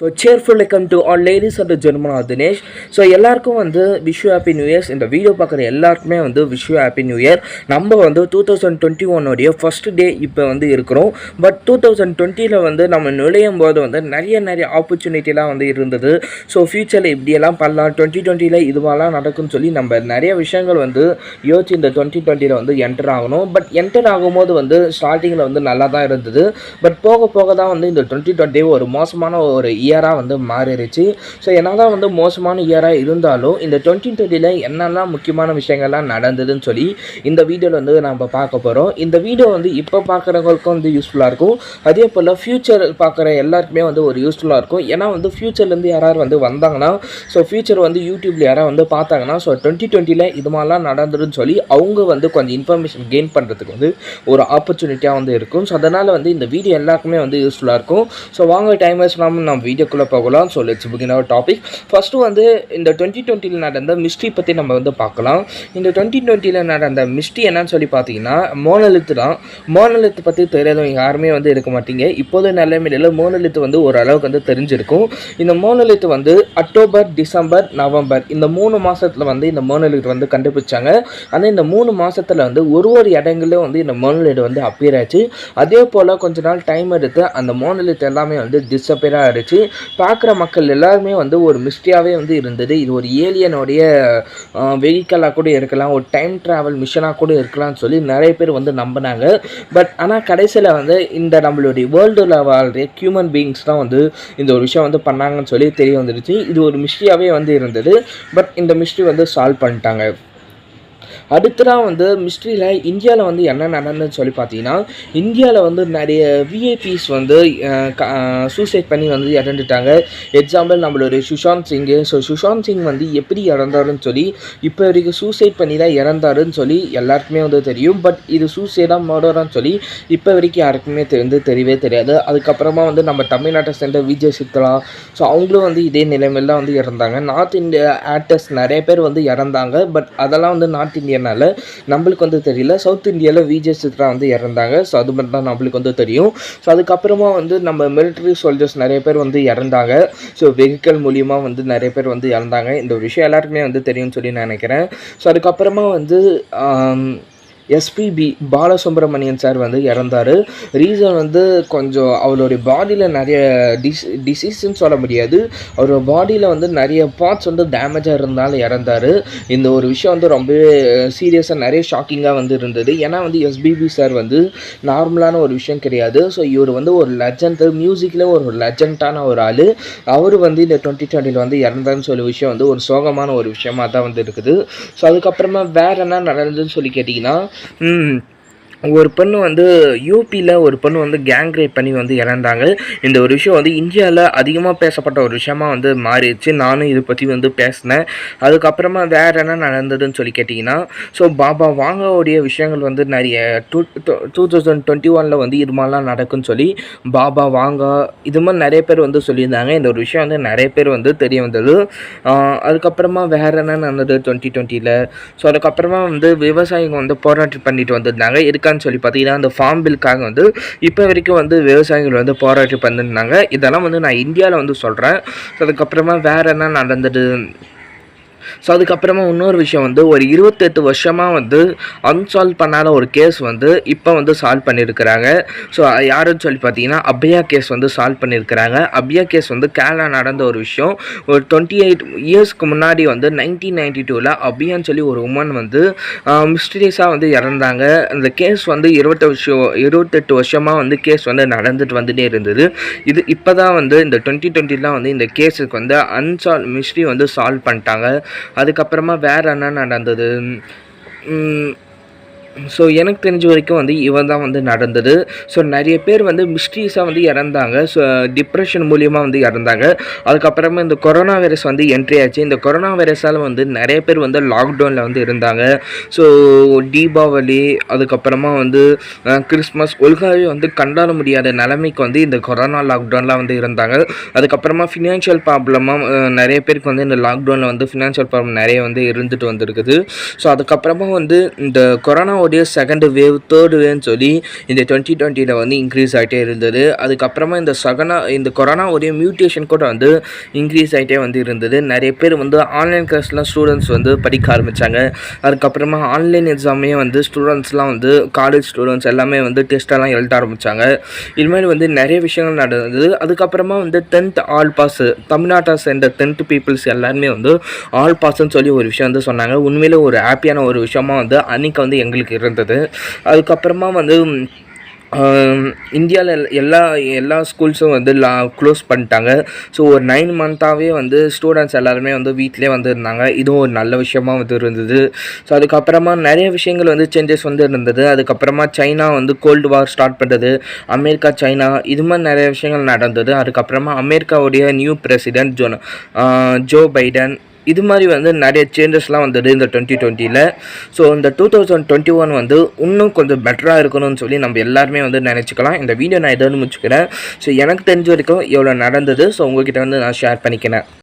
So cheerful come to all ladies and gentlemen Dinesh so எல்லாருக்கும் வந்து wish you happy new years இந்த video பார்க்குற எல்லாருக்குமே வந்து wish you happy new year நம்ம வந்து டூ தௌசண்ட் டுவெண்ட்டி ஒன்னோடைய ஃபஸ்ட் டே இப்போ வந்து இருக்கிறோம். பட் டூ தௌசண்ட் டுவெண்ட்டியில் வந்து நம்ம நுழையும் போது வந்து நிறைய நிறைய ஆப்பர்ச்சுனிட்டிலாம் வந்து இருந்தது. ஸோ ஃப்யூச்சரில் இப்படியெல்லாம் பண்ணலாம். டுவெண்ட்டி டுவெண்ட்டியில் இதுவாலாம் நடக்கும்னு சொல்லி நம்ம நிறைய விஷயங்கள் வந்து யோசிச்சு இந்த டுவெண்ட்டி டுவெண்ட்டியில் வந்து என்டர் ஆகணும். பட் என்டர் ஆகும்போது வந்து ஸ்டார்டிங்கில் வந்து நல்லா தான் இருந்தது. பட் போக போக தான் வந்து இந்த டுவெண்ட்டி டுவெண்ட்டி ஒரு மோசமான ஒரு இயராக வந்து மாறிடுச்சு. ஸோ என்னதான் வந்து மோசமான இயராக இருந்தாலும் இந்த டுவெண்ட்டி டுவெண்ட்டியில் என்னெல்லாம் முக்கியமான விஷயங்கள்லாம் நடந்ததுன்னு சொல்லி இந்த வீடியோவில் வந்து நம்ம பார்க்க போகிறோம் இந்த வீடியோ வந்து இப்போ பார்க்குறவங்களுக்கும் வந்து யூஸ்ஃபுல்லாக இருக்கும். அதே போல் ஃப்யூச்சர் பார்க்குற எல்லாருக்குமே வந்து ஒரு யூஸ்ஃபுல்லாக இருக்கும். ஏன்னா வந்து ஃப்யூச்சர்லேருந்து யாராவது வந்து வந்தாங்கன்னா ஸோ ஃப்யூச்சர் வந்து யூடியூப்பில் யாராவது வந்து பார்த்தாங்கன்னா ஸோ டுவெண்ட்டி டுவெண்ட்டியில் இது மாதிரிலாம் நடந்துருன்னு சொல்லி அவங்க வந்து கொஞ்சம் இன்ஃபர்மேஷன் கெயின் பண்ணுறதுக்கு வந்து ஒரு ஆப்பர்ச்சுனிட்டியாக வந்து இருக்கும். ஸோ அதனால் வந்து இந்த வீடியோ எல்லாருக்குமே வந்து யூஸ்ஃபுல்லாக இருக்கும். ஸோ வாங்க டைம் வேஸ்ட் நம்ம வீடியோக்குள்ளே போகலாம் so let's begin our topic first வந்து இந்த டுவெண்ட்டி டுவெண்ட்டியில் நடந்த மிஸ்ட்ரி பற்றி நம்ம வந்து பார்க்கலாம். இந்த டுவெண்ட்டி டுவெண்ட்டியில் நடந்த மிஸ்ட்ரி என்னன்னு சொல்லி பார்த்தீங்கன்னா மோனலித்து தான். மோனலித்து பற்றி தெரியாதவங்க யாருமே வந்து இருக்க மாட்டீங்க. இப்போது நிலைமையில மோனலித்து வந்து ஓரளவுக்கு வந்து தெரிஞ்சிருக்கும். இந்த மோனலித்து வந்து அக்டோபர் டிசம்பர் நவம்பர் இந்த மூணு மாதத்தில் வந்து இந்த மோனலித்து வந்து கண்டுபிடிச்சாங்க. ஆனால் இந்த மூணு மாதத்தில் வந்து ஒரு ஒரு இடங்களிலும் வந்து இந்த மோனலிட்டு வந்து அப்பியர் ஆச்சு. அதே போல் கொஞ்ச நாள் டைம் எடுத்து அந்த மோனலித்து எல்லாமே வந்து டிஸப்பியர் ஆகிடுச்சு பார்க்குற மக்கள் எல்லாருமே வந்து ஒரு மிஸ்ட்ரியாகவே வந்து இருந்தது. இது ஒரு ஏலியனுடைய வெஹிக்கலாக கூட இருக்கலாம் ஒரு டைம் ட்ராவல் மிஷனாக கூட இருக்கலாம்னு சொல்லி நிறைய பேர் வந்து நம்பினாங்க. பட் ஆனால் கடைசியில் வந்து இந்த நம்மளுடைய வேர்ல்டில் வாழ்கிற ஹியூமன் பீயிங்ஸ் தான் வந்து இந்த ஒரு விஷயம் வந்து பண்ணாங்கன்னு சொல்லி தெரிய வந்துடுச்சு இது ஒரு மிஸ்ட்ரியாகவே வந்து இருந்தது. பட் இந்த மிஸ்ட்ரி வந்து சால்வ் பண்ணிட்டாங்க. அடுத்ததாக வந்து மிஸ்ட்ரியில் இந்தியாவில் வந்து என்ன நடந்ததுன்னு சொல்லி பார்த்தீங்கன்னா இந்தியாவில் வந்து நிறைய விஐபிஸ் வந்து சூசைட் பண்ணி வந்து இறந்துட்டாங்க. எக்ஸாம்பிள் நம்மளுடைய சுஷாந்த் சிங்கு. ஸோ சுஷாந்த் சிங் வந்து எப்படி இறந்தாருன்னு சொல்லி இப்போ வரைக்கும் சூசைட் பண்ணி தான் இறந்தாருன்னு சொல்லி எல்லாருக்குமே வந்து தெரியும். பட் இது சூசைடாக மர்டரான்னு சொல்லி இப்போ வரைக்கும் யாருக்குமே வந்து தெரியவே தெரியாது. அதுக்கப்புறமா வந்து நம்ம தமிழ்நாட்டை சேர்ந்த விஜய் சித்ரா ஸோ அவங்களும் வந்து இதே நிலைமையில் தான் வந்து இறந்தாங்க. நார்த் இந்தியா ஆக்டர்ஸ் நிறைய பேர் வந்து இறந்தாங்க. பட் அதெல்லாம் வந்து நார்த் இந்தியா இந்தியனால நம்மளுக்கு வந்து தெரியல. சவுத் இந்தியாவில் விஜய் சித்ரா வந்து இறந்தாங்க. ஸோ அது மட்டும் தான் நம்மளுக்கு வந்து தெரியும். ஸோ அதுக்கப்புறமா வந்து நம்ம மிலிட்ரி சோல்ஜர்ஸ் நிறைய பேர் வந்து இறந்தாங்க. ஸோ வெஹிக்கல் மூலியமாக வந்து நிறைய பேர் வந்து இறந்தாங்க. இந்த விஷயம் எல்லாருக்குமே வந்து தெரியும்னு சொல்லி நான் நினைக்கிறேன். ஸோ அதுக்கப்புறமா வந்து எஸ்பிபி பாலசுப்ரமணியன் சார் வந்து இறந்தார். ரீசன் வந்து கொஞ்சம் அவருடைய பாடியில் நிறைய டிஸ் டிசீஸ்ன்னு சொல்ல முடியாது. அவரோட பாடியில் வந்து நிறைய பார்ட்ஸ் வந்து டேமேஜாக இருந்தாலும் இறந்தார். இந்த ஒரு விஷயம் வந்து ரொம்பவே சீரியஸாக நிறைய ஷாக்கிங்காக வந்து இருந்தது. ஏன்னா வந்து எஸ்பிபி சார் வந்து நார்மலான ஒரு விஷயம் கிடையாது. ஸோ இவர் வந்து ஒரு லெஜண்ட் மியூசிக்கில் ஒரு லெஜண்டான ஒரு ஆள். அவர் வந்து இந்த டுவெண்ட்டி டுவெண்ட்டியில் வந்து இறந்தான்னு சொல்லி விஷயம் வந்து ஒரு சோகமான ஒரு விஷயமாக தான் வந்து இருக்குது. ஸோ அதுக்கப்புறமா வேறு என்ன நடந்ததுன்னு சொல்லி கேட்டிங்கன்னா 嗯 ஒரு பொண்ணு வந்து யூபியில் ஒரு பொண்ணு வந்து கேங் ரேப் பண்ணி வந்து இறந்தாங்க. இந்த ஒரு விஷயம் வந்து இந்தியாவில் அதிகமாக பேசப்பட்ட ஒரு விஷயமா வந்து மாறிடுச்சு. நானும் இதை பற்றி வந்து பேசினேன். அதுக்கப்புறமா வேற என்ன நடந்ததுன்னு சொல்லி கேட்டிங்கன்னா ஸோ பாபா வாங்கோடைய விஷயங்கள் வந்து நிறைய டூ டூ தௌசண்ட் டுவெண்ட்டி ஒனில் வந்து இது மாதிரிலாம் நடக்குன்னு சொல்லி பாபா வாங்கா இது மாதிரி நிறைய பேர் வந்து சொல்லியிருந்தாங்க. இந்த ஒரு விஷயம் வந்து நிறைய பேர் வந்து தெரிய வந்தது. அதுக்கப்புறமா வேற என்ன நடந்தது டுவெண்ட்டி டுவெண்ட்டியில் ஸோ அதுக்கப்புறமா வந்து விவசாயிங்க வந்து போராட்டம் பண்ணிட்டு வந்திருந்தாங்க. இருக்கான்னு சொல்லி பார்த்தீங்கன்னா அந்த ஃபார்ம் பில்காக வந்து இப்போ வரைக்கும் வந்து விவசாயிகள் வந்து போராட்டம் பண்ணிருந்தாங்க. இதெல்லாம் வந்து நான் இந்தியாவில் வந்து சொல்கிறேன் அதுக்கப்புறமா வேற என்ன நடந்தது? ஸோ அதுக்கப்புறமா இன்னொரு விஷயம் வந்து ஒரு இருபத்தெட்டு வருஷமாக வந்து அன்சால்வ் பண்ணாத ஒரு கேஸ் வந்து இப்போ வந்து சால்வ் பண்ணியிருக்கிறாங்க ஸோ யாருன்னு சொல்லி பார்த்தீங்கன்னா அபியா கேஸ் வந்து சால்வ் பண்ணியிருக்கிறாங்க அபியா கேஸ் வந்து கேரளா நடந்த ஒரு விஷயம். ஒரு டுவெண்ட்டி எயிட் இயர்ஸ்க்கு முன்னாடி வந்து நைன்டீன் நைன்டி டூவில் அபியான்னு சொல்லி ஒரு உமன் வந்து மிஸ்டீரியஸாக வந்து இறந்தாங்க. அந்த கேஸ் வந்து இருபத்தி வருஷம் இருபத்தெட்டு வருஷமாக வந்து கேஸ் வந்து நடந்துட்டு வந்துட்டே இருந்தது. இது இப்போ தான் வந்து இந்த டுவெண்ட்டி டுவெண்ட்டிலாம் வந்து இந்த கேஸுக்கு வந்து அன்சால்வ் மிஸ்ட்ரி வந்து சால்வ் பண்ணிட்டாங்க. அதுக்கப்புறமா வேறு என்ன நடந்தது? ஸோ எனக்கு தெரிஞ்ச வரைக்கும் வந்து இவன் தான் வந்து நடந்தது. ஸோ நிறைய பேர் வந்து மிஸ்ட்ரீஸாக வந்து இறந்தாங்க. ஸோ டிப்ரெஷன் மூலியமாக வந்து இறந்தாங்க. அதுக்கப்புறமா இந்த கொரோனா வைரஸ் வந்து என்ட்ரி ஆச்சு. இந்த கொரோனா வைரஸால் வந்து நிறைய பேர் வந்து லாக்டவுனில் வந்து இருந்தாங்க. ஸோ தீபாவளி அதுக்கப்புறமா வந்து கிறிஸ்மஸ் ஒழுங்காகவே வந்து கண்டாட முடியாத நிலைமைக்கு வந்து இந்த கொரோனா லாக்டவுன்லாம் வந்து இருந்தாங்க. அதுக்கப்புறமா ஃபினான்ஷியல் ப்ராப்ளமாக நிறைய பேருக்கு வந்து இந்த லாக்டவுனில் வந்து ஃபினான்ஷியல் ப்ராப்ளம் நிறைய வந்து இருந்துட்டு வந்திருக்குது. ஸோ அதுக்கப்புறமா வந்து இந்த கொரோனாவுடைய கொரோனாவுடைய செகண்ட் வேவ் தேர்ட் வேவ்னு சொல்லி இந்த டுவெண்ட்டி டுவெண்ட்டியில் வந்து இன்க்ரீஸ் ஆகிட்டே இருந்தது. அதுக்கப்புறமா இந்த சகனா இந்த கொரோனாவுடைய மியூட்டேஷன் கூட வந்து இன்க்ரீஸ் ஆகிட்டே வந்து இருந்தது. நிறைய பேர் வந்து ஆன்லைன் கிளாஸ்லாம் ஸ்டூடெண்ட்ஸ் வந்து படிக்க ஆரம்பித்தாங்க அதுக்கப்புறமா ஆன்லைன் எக்ஸாமே வந்து ஸ்டூடெண்ட்ஸ்லாம் வந்து காலேஜ் ஸ்டூடெண்ட்ஸ் எல்லாமே வந்து டெஸ்ட்டெல்லாம் எழுத ஆரம்பித்தாங்க இதுமாதிரி வந்து நிறைய விஷயங்கள் நடந்தது. அதுக்கப்புறமா வந்து டென்த் ஆல் பாஸ் தமிழ்நாட்டை சேர்ந்த டென்த் பீப்புள்ஸ் எல்லாருமே வந்து ஆல் பாஸ்ன்னு சொல்லி ஒரு விஷயம் வந்து சொன்னாங்க. உண்மையிலே ஒரு ஹாப்பியான ஒரு விஷயமா வந்து அன்றைக்கி வந்து எங்களுக்கு இருந்தது. அதுக்கப்புறமா வந்து இந்தியாவில் எல்லா எல்லா ஸ்கூல்ஸும் வந்து லா க்ளோஸ் பண்ணிட்டாங்க. ஸோ ஒரு நைன் மந்த்தாகவே வந்து ஸ்டூடெண்ட்ஸ் எல்லாருமே வந்து வீட்டிலே வந்து இருந்தாங்க. இதுவும் ஒரு நல்ல விஷயமா வந்து இருந்தது. ஸோ அதுக்கப்புறமா நிறைய விஷயங்கள் வந்து சேஞ்சஸ் வந்து இருந்தது. அதுக்கப்புறமா சைனா வந்து கோல்டு வார் ஸ்டார்ட் பண்ணுறது அமெரிக்கா சைனா இது மாதிரி நிறைய விஷயங்கள் நடந்தது. அதுக்கப்புறமா அமெரிக்காவுடைய new president Joe Joe Biden இது மாதிரி வந்து நிறைய சேஞ்சஸ்லாம் வந்தது இந்த டுவெண்ட்டி டுவெண்ட்டியில் ஸோ இந்த டூ தௌசண்ட் டுவெண்ட்டி ஒன் வந்து இன்னும் கொஞ்சம் பெட்டராக இருக்கணும்னு சொல்லி நம்ம எல்லாருமே வந்து நினச்சிக்கலாம். இந்த வீடியோ நான் எதாவது முடிச்சுக்கிறேன். ஸோ எனக்கு தெரிஞ்ச வரைக்கும் எவ்வளோ நடந்தது. ஸோ உங்ககிட்ட வந்து நான் ஷேர் பண்ணிக்கிறேன்.